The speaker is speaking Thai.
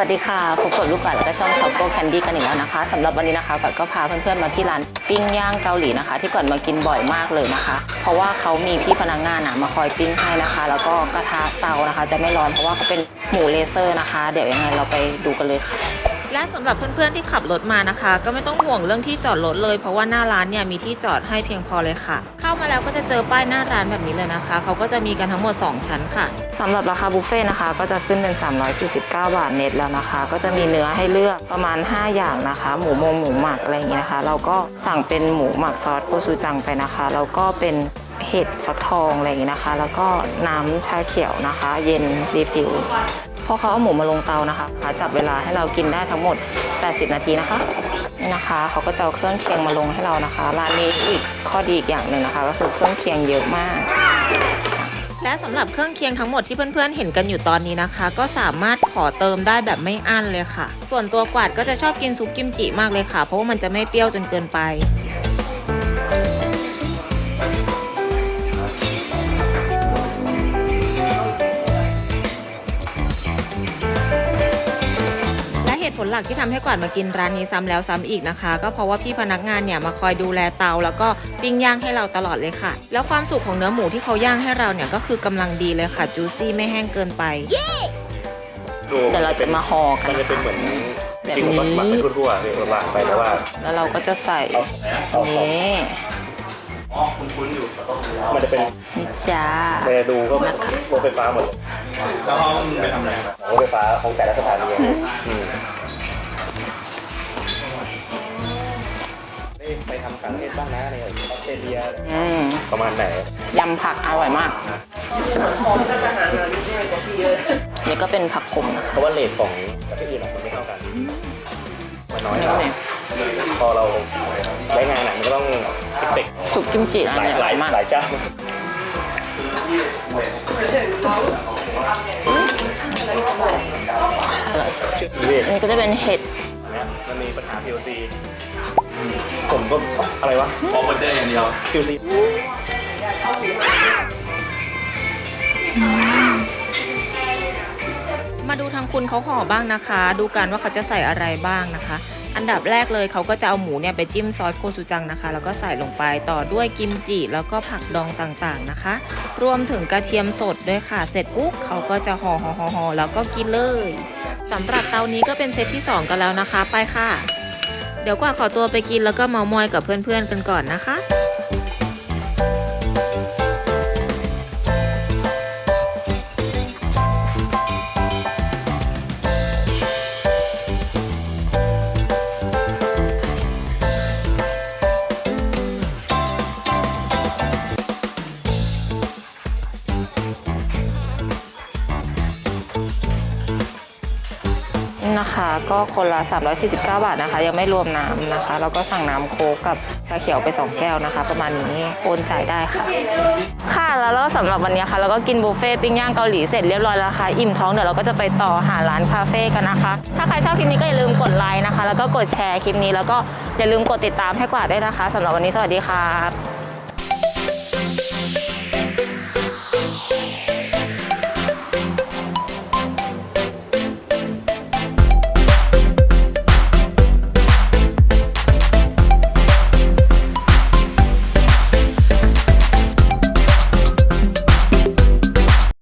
วัสดีค่ะพบกับลูกก่อนแล้วก็ช่องช็อปโกแคนดี้กันอีกแล้วนะคะสำหรับวันนี้นะคะก่อนก็พาเพื่อนๆมาที่ร้านปิ้งย่างเกาหลีนะคะ ที่ก่อนมากินบ่อยมากเลยนะคะ เพราะว่าเขามีพี่พนักงานนะมาคอยปิ้งให้นะคะ แล้วก็กระทะเตานะคะ จะไม่ร้อนเพราะว่าเขาเป็นหมูเลเซอร์นะคะ เดี๋ยวยังไงเราไปดูกันเลยค่ะ และสำหรับเพื่อนๆที่ขับรถมานะคะ ก็ไม่ต้องห่วงเรื่องที่จอดรถเลย เพราะว่าหน้าร้านเนี่ยมีที่จอดให้เพียงพอเลยค่ะ เข้ามาแล้วก็จะเจอป้ายหน้าร้านแบบนี้เลยนะคะ เขาก็จะมีกันทั้งหมด 2 ชั้นค่ะสำหรับราคาบุฟเฟ่ต์นะคะ ก็จะขึ้นเป็น 349 บาทเน็ตแล้วนะคะ ก็จะมีเนื้อให้เลือกประมาณ 5 อย่างนะคะ หมูมงหมูหมักอะไรอย่างเงี้ยนะคะ เราก็สั่งเป็นหมูหมักซอสโกซูจังไปนะคะแล้วก็เป็นเห็ดฟักทองอะไรอย่างเงี้ยนะคะ แล้วก็น้ำชาเขียวนะคะ เย็นรีฟิล พอเขาเอาหมูมาลงเตานะคะจับเวลาให้เรากินได้ทั้งหมด 80 นาทีนะคะนี่นะคะเขาก็จะเอาเครื่องเคียงมาลงให้เรานะคะร้านนี้อีกข้อดีอีกอย่างหนึ่งนะคะ ก็คือเครื่องเคียงเยอะมาก และสำหรับเครื่องเคียงทั้งหมดที่เพื่อนๆเห็นกันอยู่ตอนนี้นะคะ ก็สามารถขอเติมได้แบบไม่อั้นเลยค่ะ ส่วนตัวกวาดก็จะชอบกินซุปกิมจิมากเลยค่ะ เพราะว่ามันจะไม่เปรี้ยวจนเกินไป ผลหลักที่ทำให้กวาดมากินร้านนี้ซ้ำแล้วซ้ำอีกนะคะ ก็เพราะว่าพี่พนักงานเนี่ยมาคอยดูแลเตา แล้วก็ปิ้งย่างให้เราตลอดเลยค่ะ แล้วความสุขของเนื้อหมูที่เขาย่างให้เราเนี่ยก็คือกำลังดีเลยค่ะจูซี่ไม่แห้งเกินไปดูเดี๋ยวเราจะมาห่อกันมันจะเป็นเหมือนแบบจริงๆผมนี้หมักไปทั่วๆเลยหมักไปแต่ว่า แล้วเราก็จะใส่อันนี้มันจะเป็นนี่จ้ามันจะดูก็รถไฟฟ้าหมด แล้วห้องไปทำอะไรรถไฟฟ้าของแต่ละสถานีอืมนี่ไปทำต่างประเทศบ้างนะในออสเตรเลียอืมประมาณไหนยำผักอร่อยมากนี่ก็เป็นผักขมนะเพราะว่าเลทของประเทศอื่นอะมันไม่เท่ากันมันน้อยนี่กว่าเนี่ยพอเราใช้งานอะมันก็ต้อง expect ซุปกิมจิร้านหลายหลายมาก หลายเจ้า ออีเวนอันนี้ก็จะเป็นเห็ดนะมันมีปัญหา POC ผมก็อะไรวะออกมาเจออย่างเดียว POC มาดูทางคุณเขาห่อบ้างนะคะ ดูกันว่าเขาจะใส่อะไรบ้างนะคะ อันดับแรกเลยเขาก็จะเอาหมูเนี่ยไปจิ้มซอสโคชูจังนะคะ แล้วก็ใส่ลงไปต่อด้วยกิมจิแล้วก็ผักดองต่างๆนะคะ รวมถึงกระเทียมสดด้วยค่ะ เสร็จปุ๊บเขาก็จะห่อห่อห่อห่อแล้วก็กินเลยสำหรับเตานี้ก็เป็นเซตที่ 2 กันแล้วนะคะ ไปค่ะ เดี๋ยวกว่าขอตัวไปกินแล้วก็เมามอยกับเพื่อนๆกันก่อนนะคะ ก็คนละ 349 บาทนะคะ ยังไม่รวมน้ำนะคะ แล้วก็สั่งน้ำโค้กกับชาเขียวไป 2 แก้วนะคะ ประมาณนี้โอนจ่ายได้ค่ะ ค่ะแล้วก็สำหรับวันนี้ค่ะเราก็กินบุฟเฟ่ปิ้งย่างเกาหลีเสร็จเรียบร้อยแล้วค่ะอิ่มท้องเดี๋ยวเราก็จะไปต่อหาร้านคาเฟ่กันนะคะ ถ้าใครชอบคลิปนี้ก็อย่าลืมกดไลค์นะคะ แล้วก็กดแชร์คลิปนี้แล้วก็อย่าลืมกดติดตามให้กว่าดด้วยนะคะสำหรับวันนี้สวัสดีค่ะ